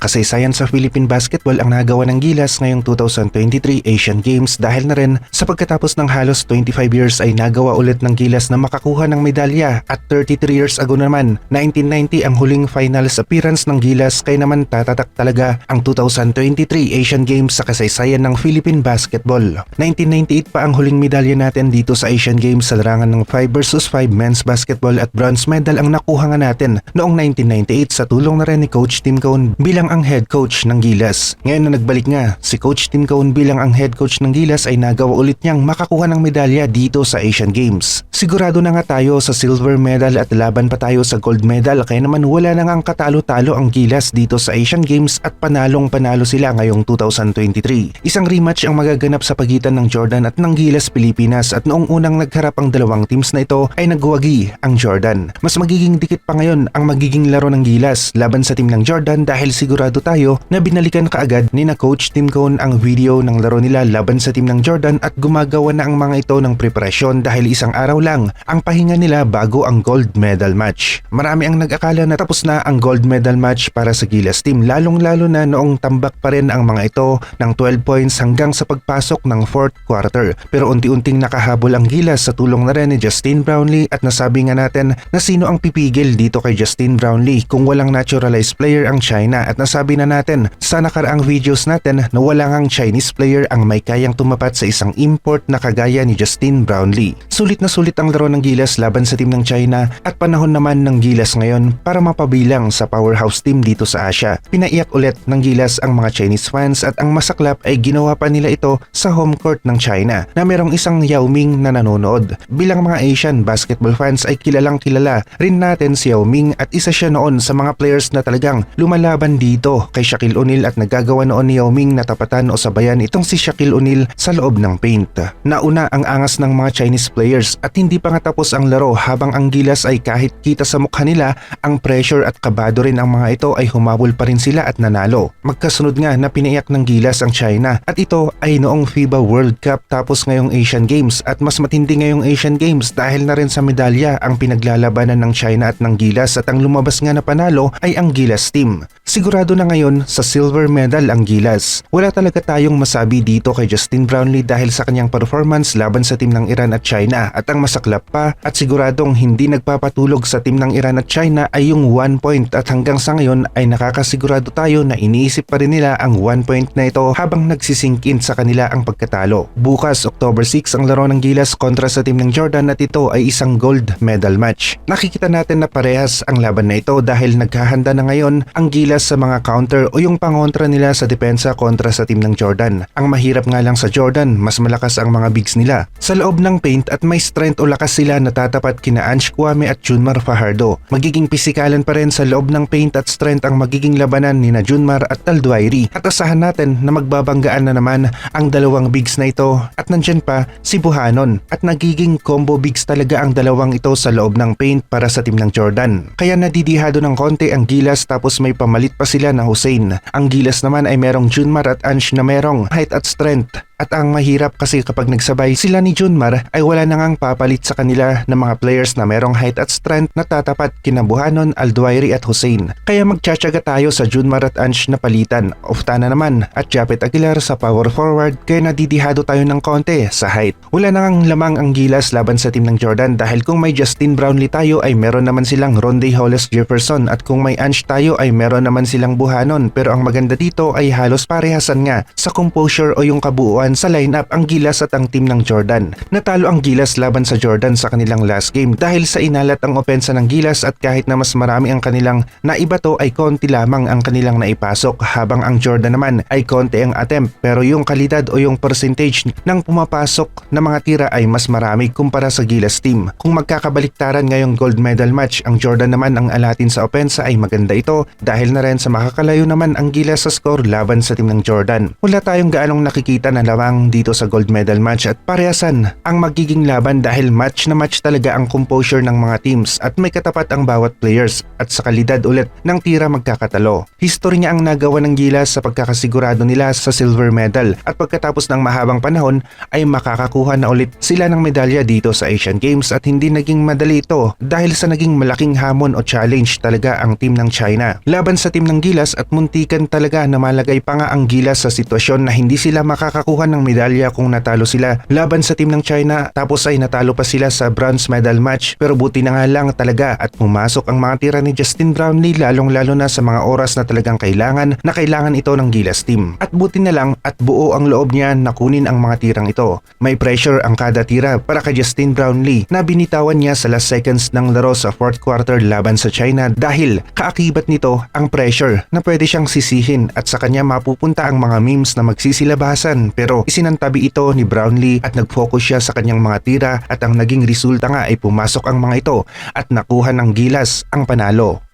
Kasaysayan sa Philippine Basketball ang nagawa ng Gilas ngayong 2023 Asian Games dahil na rin sa pagkatapos ng halos 25 years ay nagawa ulit ng Gilas na makakuha ng medalya at 33 years ago naman 1990 ang huling finals appearance ng Gilas kaya naman tatatak talaga ang 2023 Asian Games sa kasaysayan ng Philippine Basketball. 1998 pa ang huling medalya natin dito sa Asian Games sa larangan ng 5 versus 5 men's basketball at bronze medal ang nakuha nga natin noong 1998 sa tulong na rin ni Coach Tim Cone bilang ang head coach ng Gilas. Ngayon na nagbalik nga, si Coach Tim Cone bilang ang head coach ng Gilas ay nagawa ulit niyang makakuha ng medalya dito sa Asian Games. Sigurado na nga tayo sa silver medal at laban pa tayo sa gold medal kaya naman wala na ngang katalo-talo ang Gilas dito sa Asian Games at panalong panalo sila ngayong 2023. Isang rematch ang magaganap sa pagitan ng Jordan at ng Gilas Pilipinas at noong unang nagharap ang dalawang teams na ito ay nagwagi ang Jordan. Mas magiging dikit pa ngayon ang magiging laro ng Gilas laban sa team ng Jordan dahil sigurado tayo na binalikan kaagad ni na Coach Tim Cone ang video ng laro nila laban sa team ng Jordan at gumagawa na ang mga ito ng preparasyon dahil isang araw lang ang pahinga nila bago ang gold medal match. Marami ang nag-akala na tapos na ang gold medal match para sa Gilas team lalong lalo na noong tambak pa rin ang mga ito ng 12 points hanggang sa pagpasok ng fourth quarter. Pero unti-unting nakahabol ang Gilas sa tulong na rin ni Justin Brownlee at nasabi nga natin na sino ang pipigil dito kay Justin Brownlee kung walang naturalized player ang China at nasabi na natin sa nakaraang videos natin na wala ngang Chinese player ang may kayang tumapat sa isang import na kagaya ni Justin Brownlee. Sulit na sulit ang laro ng Gilas laban sa team ng China at panahon naman ng Gilas ngayon para mapabilang sa powerhouse team dito sa Asia. Pinaiyak ulit ng Gilas ang mga Chinese fans at ang masaklap ay ginawa pa nila ito sa home court ng China na merong isang Yao Ming na nanonood. Bilang mga Asian basketball fans ay kilalang kilala rin natin si Yao Ming at isa siya noon sa mga players na talagang lumalaban dito kay Shaquille O'Neal at nagagawa noon ni Yao Ming na tapatan o sabayan itong si Shaquille O'Neal sa loob ng paint. Nauna ang angas ng mga Chinese players at hindi pa nga tapos ang laro habang ang gilas ay kahit kita sa mukha nila ang pressure at kabado rin ang mga ito ay humabol pa rin sila at nanalo. Magkasunod nga na pinaiyak ng gilas ang China at ito ay noong FIBA World Cup tapos ngayong Asian Games at mas matindi ngayong Asian Games dahil na rin sa medalya ang pinaglalabanan ng China at ng gilas at ang lumabas nga na panalo ay ang gilas team. Sigurado na ngayon sa silver medal ang Gilas. Wala talaga tayong masabi dito kay Justin Brownlee dahil sa kanyang performance laban sa team ng Iran at China at ang masaklap pa at siguradong hindi nagpapatulog sa team ng Iran at China ay yung 1 point at hanggang sa ngayon ay nakakasigurado tayo na iniisip pa rin nila ang 1 point na ito habang nagsisingkin sa kanila ang pagkatalo. Bukas October 6 ang laro ng Gilas kontra sa team ng Jordan at ito ay isang gold medal match. Nakikita natin na parehas ang laban na ito dahil naghahanda na ngayon ang Gilas sa mga counter o yung pangontra nila sa depensa kontra sa team ng Jordan. Ang mahirap nga lang sa Jordan, mas malakas ang mga bigs nila. Sa loob ng paint at may strength o lakas sila natatapat kina Ange Kwame at Junmar Fajardo. Magiging pisikalan pa rin sa loob ng paint at strength ang magiging labanan ni na Junmar at Talduairi. At asahan natin na magbabanggaan na naman ang dalawang bigs na ito at nandyan pa si Buhanon at nagiging combo bigs talaga ang dalawang ito sa loob ng paint para sa team ng Jordan. Kaya nadidihado ng konti ang gilas tapos may pamalit pa sila na Hussein. Ang gilas naman ay merong Junmar at Ansh na merong height at strength. At ang mahirap kasi kapag nagsabay sila ni Junmar ay wala na ngang papalit sa kanila ng mga players na merong height at strength na tatapat kina Buhanon, Alduairi at Hussein. Kaya magtsatsaga tayo sa Junmar at Ansh na palitan. Oftana naman at Japet Aguilar sa power forward kaya nadidihado tayo ng konti sa height. Wala na ngang lamang ang gilas laban sa team ng Jordan dahil kung may Justin Brownlee tayo ay meron naman silang Ronde Hollis Jefferson at kung may Ansh tayo ay meron naman silang Buhanon pero ang maganda dito ay halos parehasan nga sa composure o yung kabuuan sa lineup ang Gilas at ang team ng Jordan. Natalo ang Gilas laban sa Jordan sa kanilang last game dahil sa inalat ang opensa ng Gilas at kahit na mas marami ang kanilang naibato ay konti lamang ang kanilang naipasok habang ang Jordan naman ay konti ang attempt pero yung kalidad o yung percentage ng pumapasok na mga tira ay mas marami kumpara sa Gilas team. Kung magkakabaliktaran ngayong gold medal match ang Jordan naman ang alatin sa opensa ay maganda ito dahil na rin sa makakalayo naman ang Gilas sa score laban sa team ng Jordan. Wala tayong gaanong nakikita na laban lamang dito sa gold medal match at parehasan ang magiging laban dahil match na match talaga ang composure ng mga teams at may katapat ang bawat players at sa kalidad ulit ng tira magkakatalo. History niya ang nagawa ng Gilas sa pagkakasigurado nila sa silver medal at pagkatapos ng mahabang panahon ay makakakuha na ulit sila ng medalya dito sa Asian Games at hindi naging madali ito dahil sa naging malaking hamon o challenge talaga ang team ng China. Laban sa team ng Gilas at muntikan talaga na malagay pa nga ang Gilas sa sitwasyon na hindi sila makakakuha ng medalya kung natalo sila laban sa team ng China tapos ay natalo pa sila sa bronze medal match pero buti na nga lang talaga at pumasok ang mga tira ni Justin Brownlee lalong lalo na sa mga oras na talagang kailangan na kailangan ito ng Gilas team. At buti na lang at buo ang loob niya na kunin ang mga tirang ito. May pressure ang kada tira para kay Justin Brownlee na binitawan niya sa last seconds ng laro sa fourth quarter laban sa China dahil kaakibat nito ang pressure na pwede siyang sisihin at sa kanya mapupunta ang mga memes na magsisilabasan pero isinantabi ito ni Brownlee at nag-focus siya sa kanyang mga tira at ang naging resulta nga ay pumasok ang mga ito at nakuha ng gilas ang panalo.